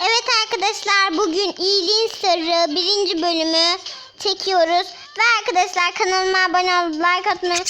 Evet arkadaşlar bugün iyiliğin sırrı birinci bölümü çekiyoruz. Ve arkadaşlar kanalıma abone olup like atmayı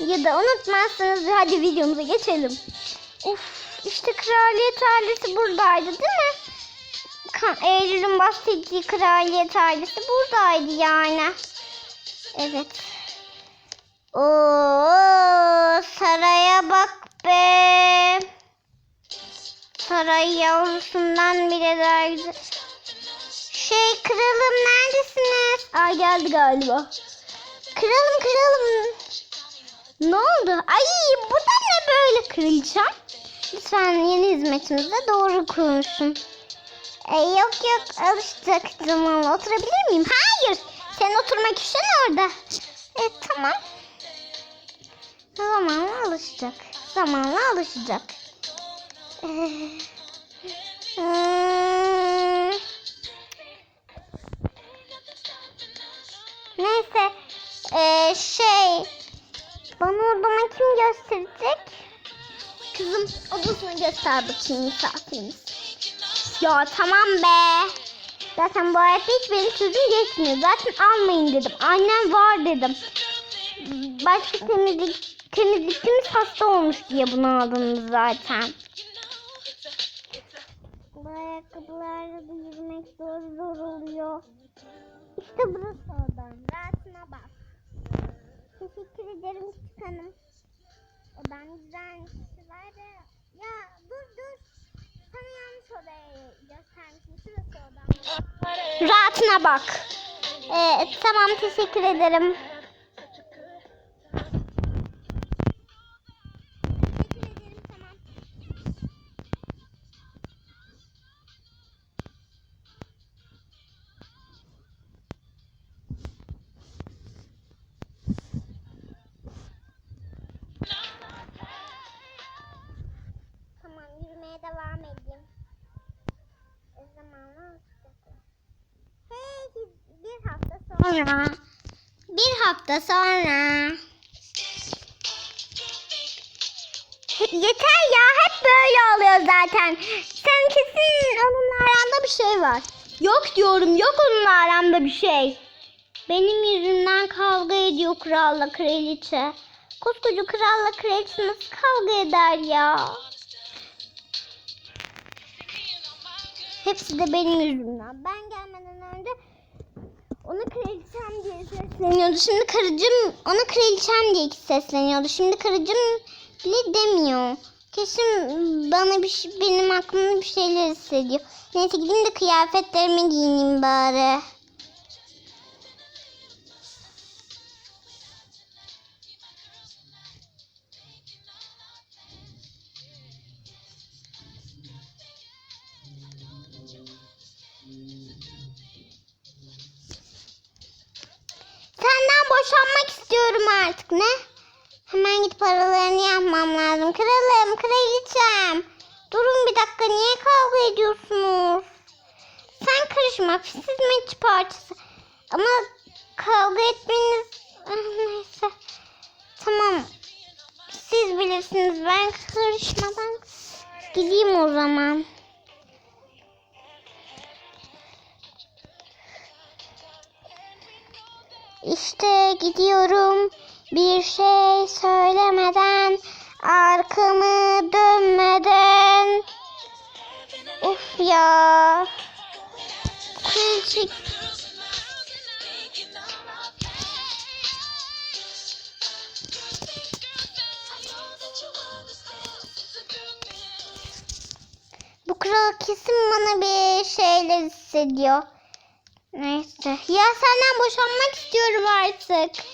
ya da unutmazsanız hadi videomuza geçelim. Of işte kraliyet ailesi buradaydı değil mi? Eylül'ün bahsettiği kraliyet ailesi buradaydı yani. Evet. Oo saraya bak be. Saray yavrusundan bile daha güzel. Şey kralım neredesiniz? Aa geldi galiba. Kralım kralım. Ne oldu? Ay bu da ne böyle kraliçem? Lütfen yeni hizmetimize doğru konuşun. E, yok yok alışacak zamanla oturabilir miyim? Hayır. Sen oturmak üşen orada. E tamam. Zamanla alışacak. Zamanla alışacak. Ee. Neyse. Ee, şey. Bana odama kim gösterecek? Kızım odasını göster bakayım misafirimiz. Ya tamam be. Zaten bu hayatta hiç benim sözüm geçmiyor. Zaten almayın dedim. Annem var dedim. Başka temizlik temizlikçimiz hasta olmuş diye bunu aldınız zaten. Bu ayakkabılarla yürümek zor zor oluyor. İşte burası odan. Rahatına bak. Teşekkür ederim küçük hanım. Odan güzelmiş. Var da... Ya dur dur. Sana yanlış odayı göstermişim. Şurası odam. Rahatına bak. Ee, tamam teşekkür ederim. Sonra. Bir hafta sonra. Yeter ya hep böyle oluyor zaten. Sen kesin onunla aranda bir şey var. Yok diyorum yok onunla aramda bir şey. Benim yüzümden kavga ediyor kralla kraliçe. Koskoca kralla kraliçe nasıl kavga eder ya? Hepsi de benim yüzümden. Ben gelmeden önce ona kraliçem diye sesleniyordu. Şimdi karıcığım ona kraliçem diye sesleniyordu. Şimdi karıcığım bile demiyor. Kesin bana bir şey, benim aklımda bir şeyler hissediyor. Neyse gideyim de kıyafetlerimi giyineyim bari. Boşanmak istiyorum artık ne? Hemen gidip paralarını yapmam lazım. Kralım, kraliçem. Durun bir dakika niye kavga ediyorsunuz? Sen karışma pis hizmetçi parçası. Ama kavga etmeniz... Ah, Neyse. Tamam. Siz bilirsiniz ben karışmadan gideyim o zaman. İşte gidiyorum. Bir şey söylemeden arkamı dönmeden. Of ya. Küçük. Bu kral kesin bana bir şeyler hissediyor. Neyse. Ya senden boşanmak istiyorum artık.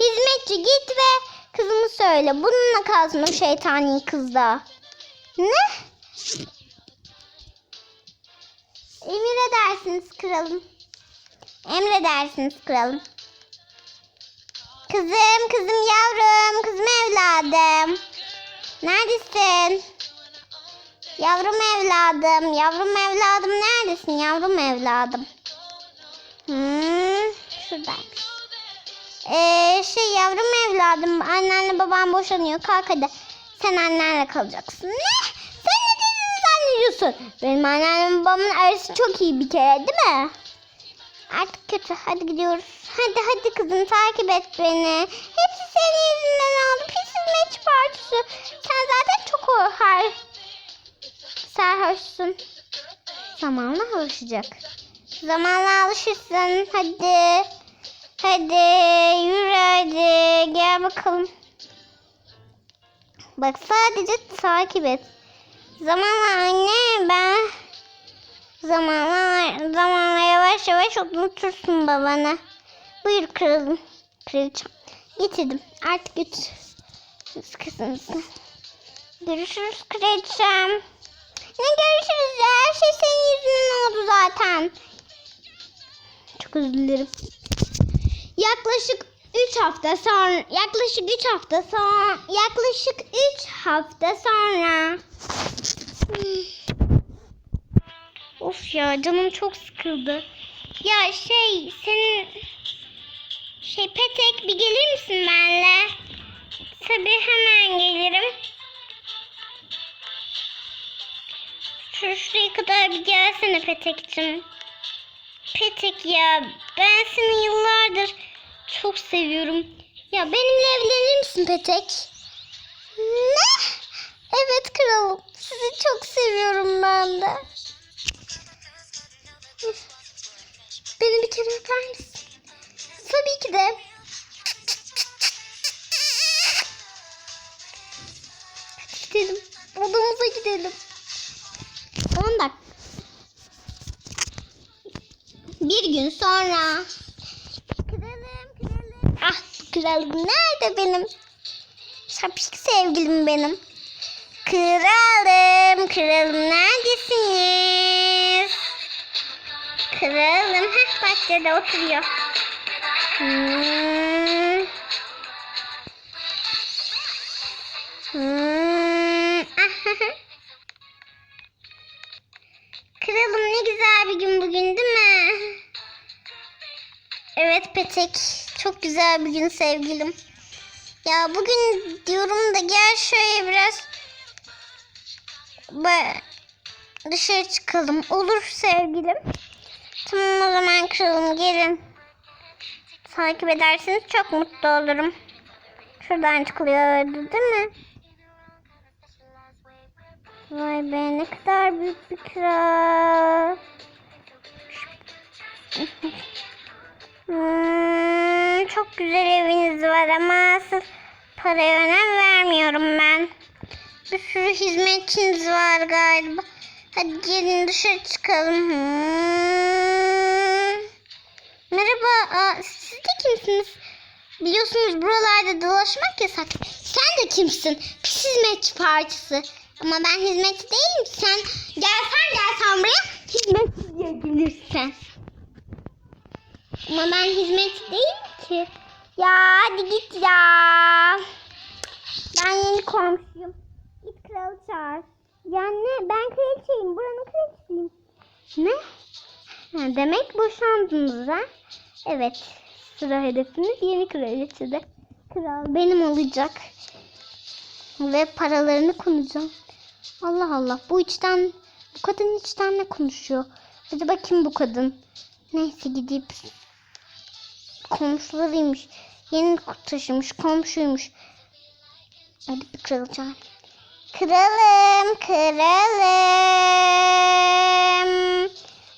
Hizmetçi git ve kızımı söyle. Bununla kalsın o şeytani kızda. Ne? Emredersiniz kralım. Emredersiniz kralım. Kızım, kızım yavrum, kızım evladım. Neredesin? Yavrum evladım, yavrum evladım neredesin yavrum evladım? Hmm, şuradaymış. Ee, şey yavrum evladım annenle babam boşanıyor kalk hadi. Sen annenle kalacaksın. Ne? Sen ne biliyorsun. Benim anneannem babamın arası çok iyi bir kere değil mi? Artık kötü. Hadi gidiyoruz. Hadi hadi kızım takip et beni. Hepsi senin yüzünden oldu. Pis hizmetçi partisi. Sen zaten çok o her sarhoşsun. Zamanla alışacak. Zamanla alışırsın. Hadi. Hadi yürü hadi. Gel bakalım. Bak sadece takip et. Zamanla anne ben zamanla zamanla yavaş yavaş unutursun babanı. Buyur kralım. Kraliçem. Getirdim. Artık götür. Kızınızı. Görüşürüz kraliçem. Ne görüşürüz? Her şey senin yüzünden oldu zaten. Çok özür dilerim. Yaklaşık 3 hafta sonra yaklaşık 3 hafta sonra yaklaşık 3 hafta sonra Hmm. Of ya canım çok sıkıldı. Ya şey senin şey Petek bir gelir misin benimle? Tabii hemen gelirim. Şu şuraya kadar bir gelsene Petek'cim. Petek ya ben seni yıllardır çok seviyorum. Ya benimle evlenir misin Petek? Ne? Evet kralım. Sizi çok seviyorum ben de. Beni bir kere öper misin? Tabii ki de. Gidelim. Odamıza gidelim. Tamam bak. Bir gün sonra. Kralım, kralım. Ah kralım nerede benim? Şapşik sevgilim benim. Kralım, kralım neredesiniz? Kralım, heh bahçede oturuyor. Hmm. Petek, çok güzel bir gün sevgilim. Ya bugün diyorum da gel şöyle biraz dışarı çıkalım. Olur sevgilim. Tamam o zaman kralım gelin. Takip ederseniz çok mutlu olurum. Şuradan çıkılıyordu değil mi? Vay be ne kadar büyük bir kral. Hmm, çok güzel eviniz var ama asıl paraya önem vermiyorum ben. Bir sürü hizmetçiniz var galiba. Hadi gelin dışarı çıkalım. Hmm. Merhaba, aa, siz de kimsiniz? Biliyorsunuz buralarda dolaşmak yasak. Sen de kimsin? Pis hizmetçi partisi. Ama ben hizmetçi değilim. Sen gelsen gelsen buraya hizmetçi diye gelirsin. Ama ben hizmetçi değilim ki. Ya hadi git ya. Ben yeni komşuyum. Git kralı çağır. Ya ne? Ben kraliçeyim. Buranın kraliçesiyim. Ne? Ha, demek boşandınız ha? Evet. Sıra hedefimiz yeni kraliçede. Kral benim olacak. Ve paralarını konacağım. Allah Allah. Bu içten, bu kadın içten ne konuşuyor? Acaba kim bu kadın? Neyse gidip komşularıymış. Yeni taşımış komşuymuş. Hadi bir çağır. Kralım, kralım.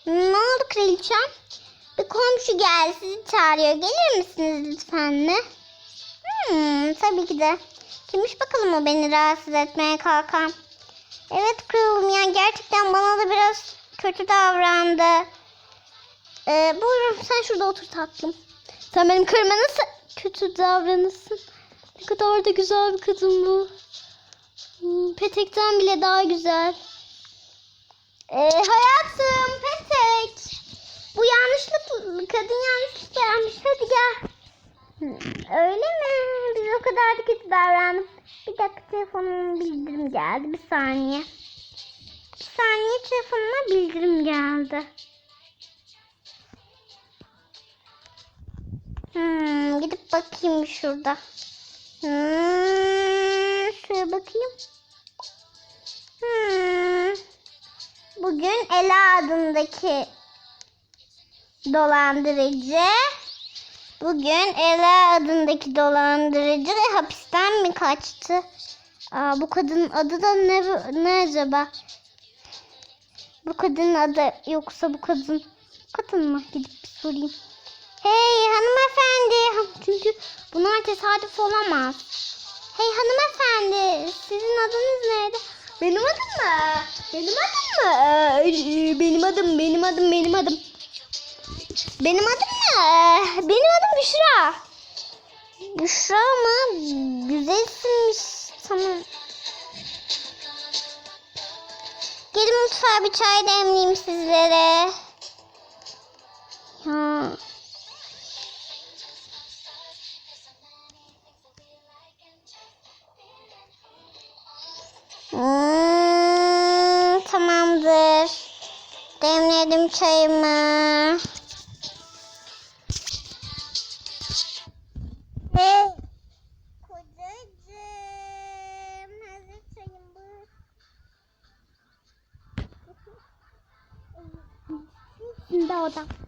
Ne oldu kraliçem? Bir komşu geldi sizi çağırıyor. Gelir misiniz lütfen ne? Hmm, tabii ki de. Kimmiş bakalım o beni rahatsız etmeye kalkan. Evet kralım ya gerçekten bana da biraz kötü davrandı. Ee, buyurun sen şurada otur tatlım. Sen benim karıma nasıl kötü davranırsın? Ne kadar da güzel bir kadın bu. Petek'ten bile daha güzel. Ee, hayatım Petek. Bu yanlışlıkla kadın yanlışlıkla gelmiş. Hadi gel. Öyle mi? Biz o kadar da kötü davrandık. Bir dakika telefonuma bildirim geldi. Bir saniye. Bir saniye telefonuma bildirim geldi. Hmm, gidip bakayım şurada. Hmm, şuraya bakayım. Hmm. bugün Ela adındaki dolandırıcı bugün Ela adındaki dolandırıcı hapisten mi kaçtı? Aa, bu kadının adı da ne, ne acaba? Bu kadının adı yoksa bu kadın kadın mı? Gidip bir sorayım. Hey hanımefendi. Ha, Çünkü bunlar tesadüf olamaz. Hey hanımefendi. Sizin adınız neydi? Benim adım mı? Benim adım mı? Ee, benim adım, benim adım, benim adım. Benim adım ne? Benim adım Büşra. Büşra mı? Güzel isimmiş. Tamam. Gelin mutfağa bir çay demleyeyim sizlere. Ya. Çayımı. Hey. Kocacığım. Hazır çayım bu. Şimdi oda.